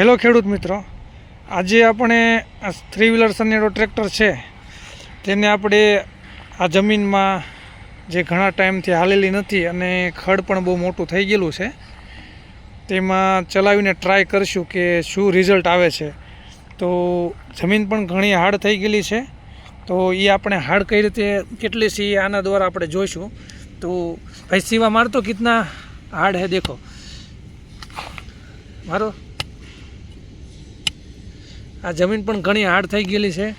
Hello ખેડૂત મિત્રો. આજે આપણે આ થ્રી વ્હીલર સનેડો ટ્રેક્ટર છે. તેને આપણે આ જમીનમાં જે ઘણા ટાઈમથી હાલેલી નથી અને ખડ પણ બહુ મોટું થઈ ગયેલું છે. તેમાં ચલાવીને ટ્રાય કરશું કે શું રિઝલ્ટ આવે છે. તો જમીન પણ ઘણી હાર્ડ થઈ ગયેલી છે. તો એ આપણે હાર્ડ કઈ રીતે, કેટલી છે આના દ્વારા આપણે જોઈશું. તો ભાઈ સીવા મારતો, કિતના હાર્ડ હે, દેખો. મારો આ જમીન પણ ઘણી હાર્ડ થઈ ગયેલી છે.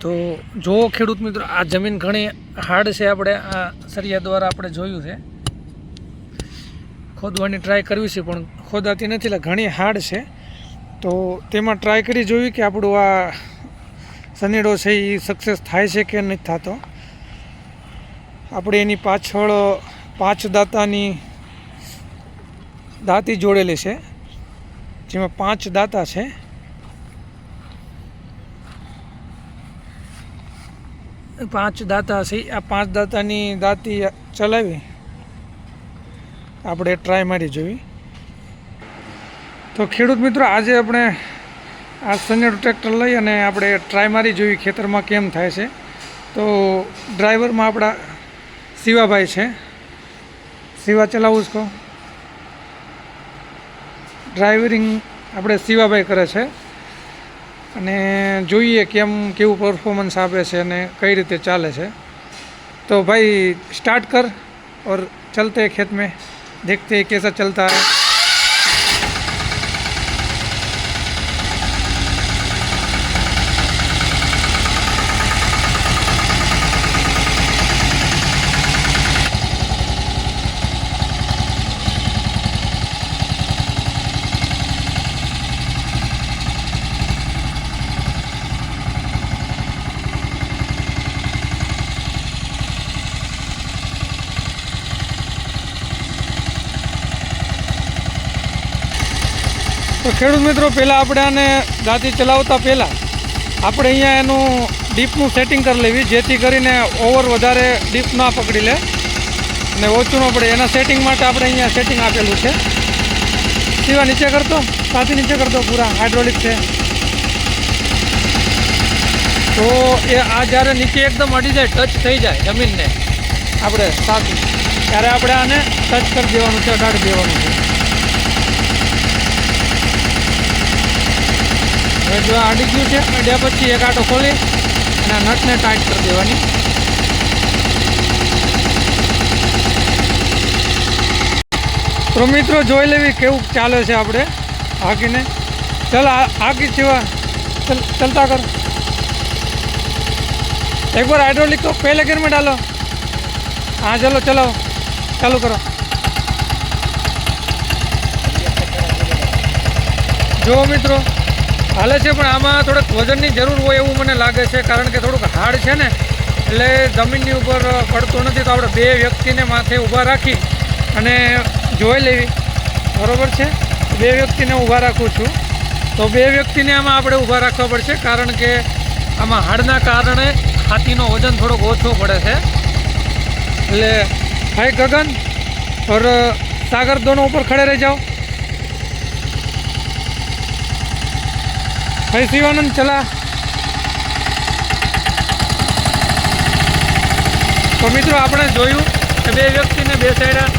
તો જો ખેડૂત મિત્રો, આ જમીન ઘણી હાર્ડ છે આપણે આ સરિયા દ્વારા આપણે જોયું છે. ખોદવાની ટ્રાય કરવી છે, પણ ખોદાતી નથી, એટલે ઘણી હાર્ડ છે. તો તેમાં ટ્રાય કરી જોયું કે આપણું આ સનેડો છે એ સક્સેસ થાય છે કે નથી થતો. આપણે એની પાછળ પાંચ દાતાની દાંતી જોડેલી છે. જેમાં પાંચ દાતા છે. પાંચ દાતા છે. આ પાંચ દાતાની દાંતી ચલાવી. આપણે ટ્રાય મારી જોઈ તો ખેડૂત મિત્રો, આજે આપણે આ સનેડો ટ્રેક્ટર લઈ અને આપણે ટ્રાય મારી જોઈ ખેતરમાં કેમ થાય છે. તો ડ્રાઈવરમાં આપણા શિવાભાઈ છે. શિવા, ચલાવું જ કહો. ડ્રાઇવિંગ આપણે શિવાભાઈ કરે છે. અને જોઈએ કેમ, કેવું પરફોર્મન્સ આપે છે અને કઈ રીતે ચાલે છે. તો ભાઈ સ્ટાર્ટ કર ઓર ચલતે ખેત મેં, દેખતે કેસા ચલતા હૈ. તો ખેડૂત મિત્રો, પહેલાં આપણે આને ગાદી ચલાવતા પહેલાં આપણે અહીંયા એનું ડીપનું સેટિંગ કરી લેવી, જેથી કરીને ઓવર વધારે ડીપ ના પકડી લે. અને ઓછું ન પડે, એના સેટિંગ માટે આપણે અહીંયા સેટિંગ આપેલું છે. સીવા નીચે કરતો સાથી નીચે કરતો પૂરા હાઇડ્રોલિક છે. તો એ આ જ્યારે નીચે એકદમ અડી જાય ટચ થઈ જાય જમીનને, આપણે સાથી. ત્યારે આપણે આને ટચ કરી દેવાનું છે, અડાડી દેવાનું છે. જો આ અડી ગયું છે અડ્યા પછી એક આટો ખોલી અને નટને ટાઈટ કરી દેવાની. તો મિત્રો જોઈ લેવી કેવું ચાલે છે આપણે હાકીને ચાલ હાકી જેવા ચલતા કરો. એકવાર હાઇડ્રોલિક તો પહેલે ગેરમાં ડાલો. હા, ચાલો ચલો ચાલુ કરો. જુઓ મિત્રો. હાલે છે, પણ આમાં થોડોક વજનની જરૂર હોય એવું મને લાગે છે, કારણ કે થોડુંક હાર્ડ છે ને, એટલે જમીનની ઉપર પડતું નથી, તો આપણે બે વ્યક્તિને માથે ઊભા રાખી અને જોઈ લેવી. બરાબર છે? બે વ્યક્તિને ઊભા રાખું છું. તો બે વ્યક્તિને આમાં આપણે ઊભા રાખવા પડશે, કારણ કે આમાં હાડના કારણે હાથીનો વજન થોડોક ઓછો પડે છે. એટલે હાય ગગન ઓર સાગર દોનો ઉપર ખડે રહી જાઓ. ભાઈ શિવાનંદ ચલા. તો મિત્રો આપણે જોયું કે બે વ્યક્તિને બેસાડ્યા.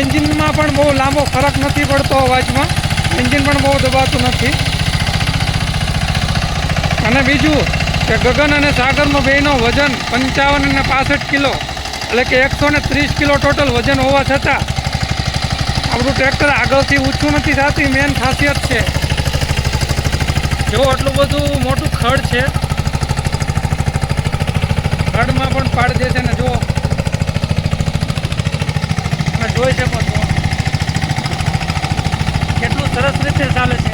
એન્જિનમાં પણ બહુ લાંબો ફરક નથી પડતો અવાજમાં. એન્જિન પણ બહુ દબાતું નથી. અને બીજું કે ગગન અને સાગરમાં બેનો વજન પંચાવન અને પાસઠ કિલો એટલે કે એકસો ને ત્રીસ કિલો ટોટલ વજન હોવા છતાં આપણું ટ્રેક્ટર આગળથી ઊંચું નથી થતી મેન ખાસિયત છે. જો આટલું બધું મોટું ખડ છે, ખડમાં પણ પાડી દે છે ને જો જોઈ શકો છો. કેટલું સરસ રીતે ચાલે છે.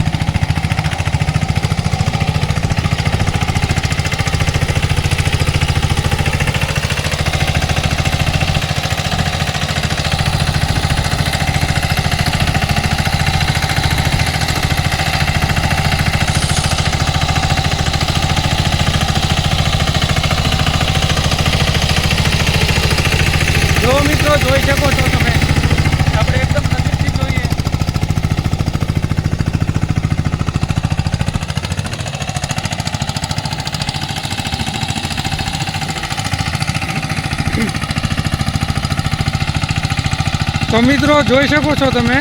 જો મિત્રો જોઈ શકો છો તમે આપણે એકદમ નજીકથી જોઈએ તો મિત્રો જોઈ શકો છો તમે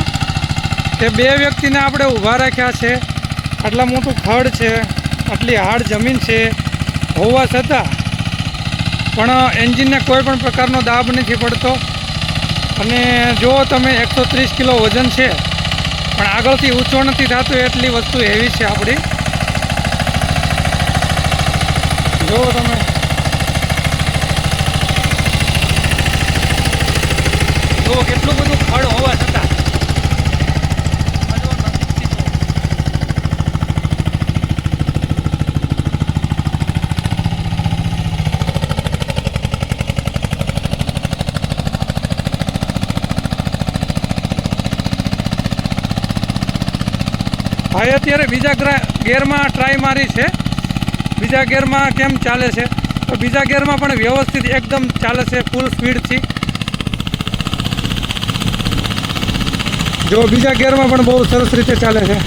કે બે વ્યક્તિને આપણે ઊભા રાખ્યા છે. આટલા મોટું ખડ છે, આટલી હાર્ડ જમીન છે, હોવા છતાં પણ એન્જિનને કોઈ પણ પ્રકારનો દાબ નથી પડતો. અને જો તમે એકસો ત્રીસ કિલો વજન છે, પણ આગળથી ઊંચો નથી થતો, એટલી વસ્તુ હેવી છે આપણી. જુઓ તમે જુઓ કેટલું બધું ખડ હોવા છતાં આ જુઓ નજીકથી જુઓ. ભાઈ અત્યારે બીજા ગેરમાં ટ્રાય મારી છે. બીજા ગેરમાં કેમ ચાલે છે? તો બીજા ગેરમાં પણ વ્યવસ્થિત એકદમ ચાલે છે ફૂલ સ્પીડથી જો બીજા ગેરમાં પણ બહુ સરસ રીતે ચાલે છે.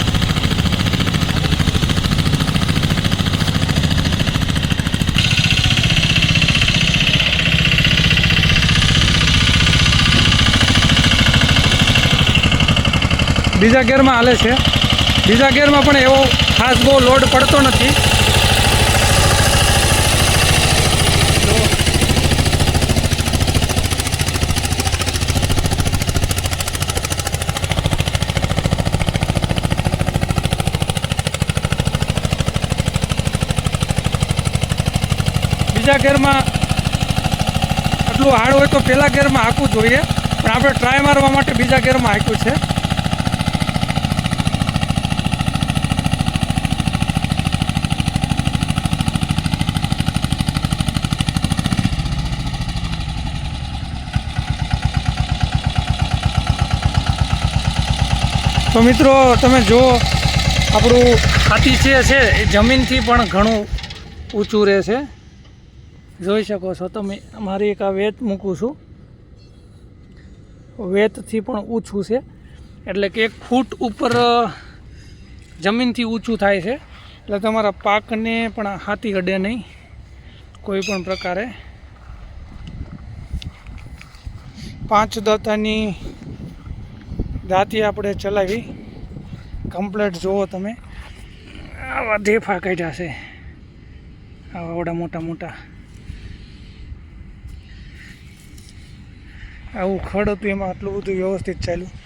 બીજા ગેરમાં હાલે છે. બીજા ગેરમાં પણ એવો ખાસ બહુ લોડ પડતો નથી. બીજા ગેરમાં આટલું હાર્ડ હોય તો પહેલાં ગેરમાં હાંકવું જોઈએ. પણ આપણે ટ્રાય મારવા માટે બીજા ગેરમાં હાંક્યું છે. તો મિત્રો, તમે જુઓ, આપણું હાથી છે છે એ જમીનથી પણ ઘણું ઊંચું રહે છે. જોઈ શકો છો તમે મારી એક આ વેત મૂકું છું. વેતથી પણ ઊંચું છે. એટલે કે એક ફૂટ ઉપર જમીનથી ઊંચું થાય છે. એટલે તમારા પાકને પણ હાથી અડે નહીં, કોઈ પણ પ્રકારે. પાંચ દાતાની દાંતી આપણે ચલાવી. કમ્પ્લેટ જુઓ તમે. આવા ધેફા કાઢ્યા છે. આવા આવડા મોટા મોટા. આવું ખડ હતું એમાં આટલું બધું વ્યવસ્થિત ચાલ્યું.